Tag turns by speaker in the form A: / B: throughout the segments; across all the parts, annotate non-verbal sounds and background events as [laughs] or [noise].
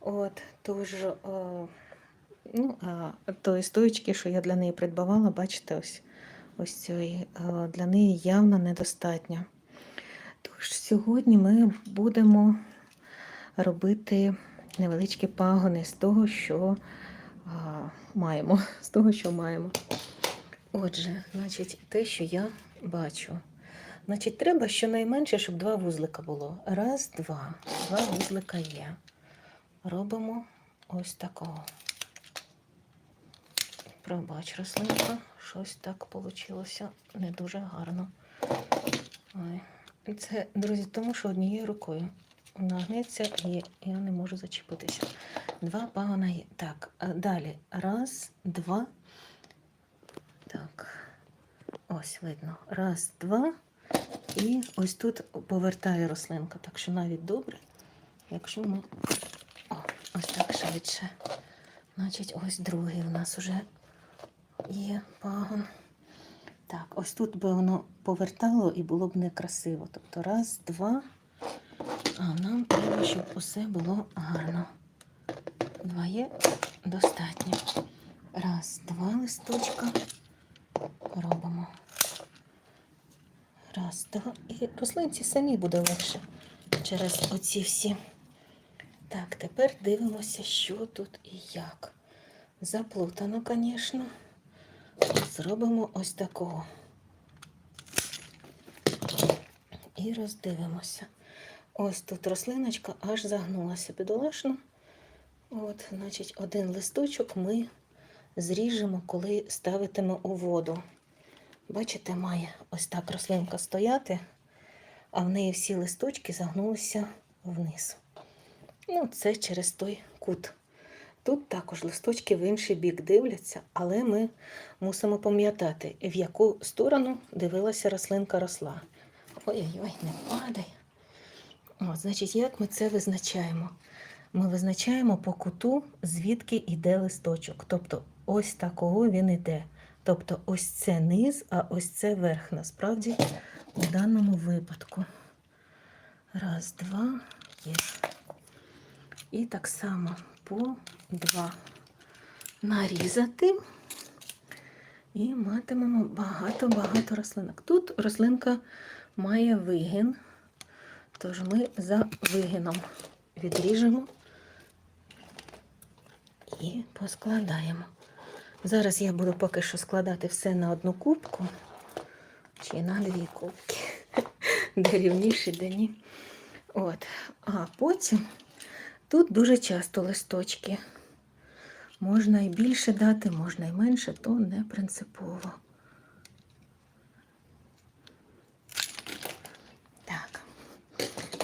A: От, тож, е, ну, а тої стоїчки, що я для неї придбавала, бачите, ось, ось цієї, е, для неї явно недостатньо. Тож сьогодні ми будемо робити невеличкі пагони з того, що а, маємо. [laughs] З того, що маємо. Отже, значить, те, що я бачу. Значить, треба щонайменше, щоб два вузлика було. Раз, два. Два вузлика є. Робимо ось такого. Пробач, рослинка, щось так вийшло не дуже гарно. І Це, друзі, тому що однією рукою нагнеться і я не можу зачепитися. Два пагона є. Так, далі. Раз, два. Так. Ось видно. Раз, два. І ось тут повертає рослинка. Так що навіть добре, якщо ми. Ось так швидше. Значить, ось другий у нас уже є пагон. Так, ось тут би воно повертало і було б некрасиво. Тобто раз, два. А нам треба, щоб усе було гарно. Два є достатньо. Раз, два листочка робимо. Раз, два. І рослинці самі буде легше через оці всі. Так, тепер дивимося, що тут і як. Заплутано, звісно. Зробимо ось такого. І роздивимося. Ось тут рослиночка аж загнулася бідолашно. От, значить, один листочок ми зріжемо, коли ставитиме у воду. Бачите, має ось так рослинка стояти, а в неї всі листочки загнулися вниз. Ну, це через той кут. Тут також листочки в інший бік дивляться, але ми мусимо пам'ятати, в яку сторону дивилася рослинка росла. Ой-ой-ой, не падай. От, значить, як ми це визначаємо? Ми визначаємо по куту, звідки йде листочок. Тобто, ось такого він йде. Тобто, ось це низ, а ось це верх. Насправді, у даному випадку. Раз, два, є. І так само по два нарізати. І матимемо багато-багато рослинок. Тут рослинка має вигін, тож ми за вигином відріжемо і поскладаємо. Зараз я буду поки що складати все на одну кубку чи на дві кубки, [laughs] де рівніші, де ні. От. А потім тут дуже часто листочки. Можна і більше дати, можна і менше, то не принципово. Так.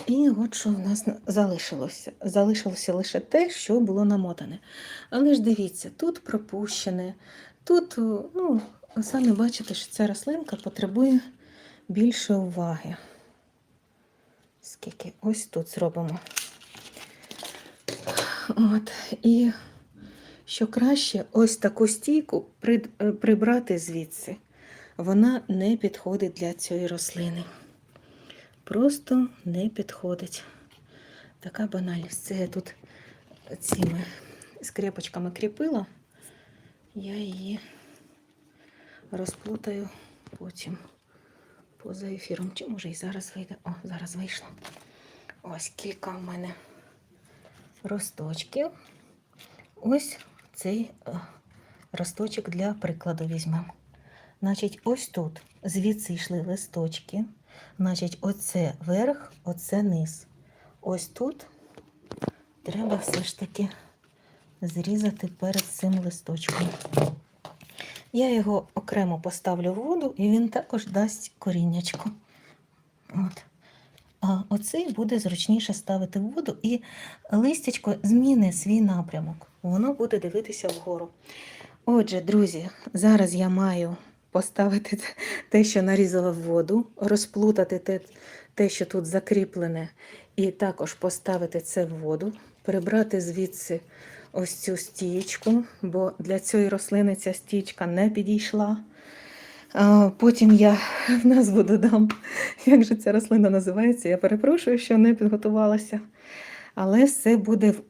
A: І от що в нас залишилося. Залишилося лише те, що було намотане. Але ж дивіться, тут пропущене, тут, ну, самі бачите, що ця рослинка потребує більше уваги. Скільки ось тут зробимо. От, і що краще ось таку стійку прибрати звідси. Вона не підходить для цієї рослини. Просто не підходить. Така банальність. Це я тут цими скрепочками кріпила. Я її розплутаю потім поза ефіром. Чи може і зараз вийде? О, зараз вийшло. Ось кілька в мене росточків. Ось цей е, росточок для прикладу візьмемо. Значить, ось тут звідси йшли листочки. Значить, оце верх, оце низ. Ось тут треба все ж таки зрізати перед цим листочком. Я його окремо поставлю в воду, і він також дасть коріннячко. От. Оцей буде зручніше ставити в воду, і листячко зміни свій напрямок. Воно буде дивитися вгору. Отже, друзі, зараз я маю поставити те, що нарізала в воду, розплутати те, те, що тут закріплене, і також поставити це в воду, прибрати звідси ось цю стічку, бо для цієї рослини ця стічка не підійшла. Потім я [laughs] в назву додам, як же ця рослина називається. Я перепрошую, що не підготувалася. Але все буде в